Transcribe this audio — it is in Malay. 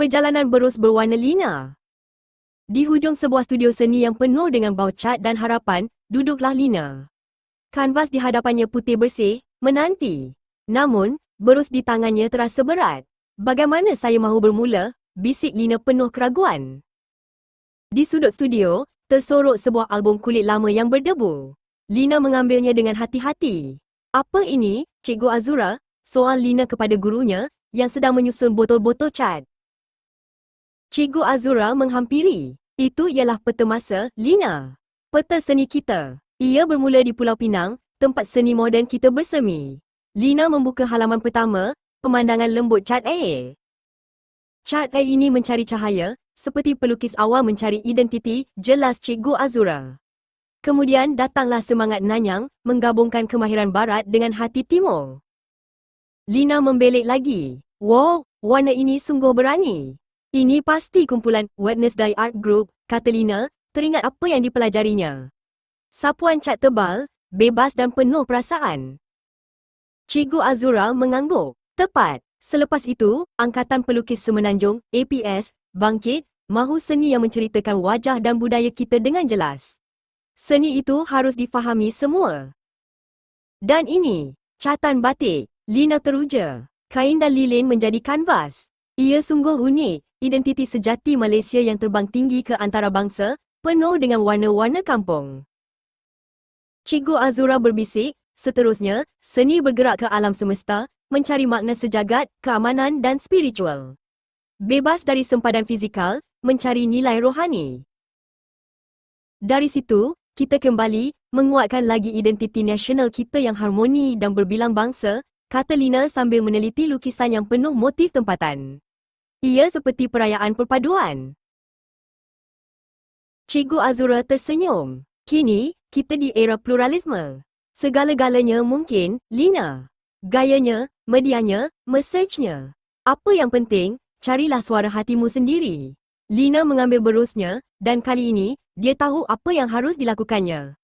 Perjalanan berus berwarna Lina. Di hujung sebuah studio seni yang penuh dengan bau cat dan harapan, duduklah Lina. Kanvas di hadapannya putih bersih, menanti. Namun, berus di tangannya terasa berat. Bagaimana saya mahu bermula? Bisik Lina penuh keraguan. Di sudut studio, tersorok sebuah album kulit lama yang berdebu. Lina mengambilnya dengan hati-hati. Apa ini, Cikgu Azura? Soal Lina kepada gurunya yang sedang menyusun botol-botol cat. Cikgu Azura menghampiri. Itu ialah peta masa, Lina. Peta seni kita. Ia bermula di Pulau Pinang, tempat seni moden kita bersemi. Lina membuka halaman pertama, pemandangan lembut cat air. Cat air ini mencari cahaya, seperti pelukis awal mencari identiti, jelas Cikgu Azura. Kemudian datanglah semangat Nanyang, menggabungkan kemahiran barat dengan hati timur. Lina membelik lagi. Wow, warna ini sungguh berani. Ini pasti kumpulan Wednesday Art Group, kata Lina, teringat apa yang dipelajarinya. Sapuan cat tebal, bebas dan penuh perasaan. Cikgu Azura mengangguk. Tepat. Selepas itu, Angkatan Pelukis Semenanjung, APS, bangkit, mahu seni yang menceritakan wajah dan budaya kita dengan jelas. Seni itu harus difahami semua. Dan ini, catan batik, Lina teruja. Kain dan lilin menjadi kanvas. Ia sungguh unik, identiti sejati Malaysia yang terbang tinggi ke antarabangsa, penuh dengan warna-warna kampung. Cikgu Azura berbisik, seterusnya, seni bergerak ke alam semesta, mencari makna sejagat, keamanan dan spiritual. Bebas dari sempadan fizikal, mencari nilai rohani. Dari situ, kita kembali, menguatkan lagi identiti nasional kita yang harmoni dan berbilang bangsa, kata Lina sambil meneliti lukisan yang penuh motif tempatan. Ia seperti perayaan perpaduan. Cikgu Azura tersenyum. Kini, kita di era pluralisme. Segala-galanya mungkin, Lina. Gayanya, medianya, mesejnya. Apa yang penting, carilah suara hatimu sendiri. Lina mengambil berusnya, dan kali ini, dia tahu apa yang harus dilakukannya.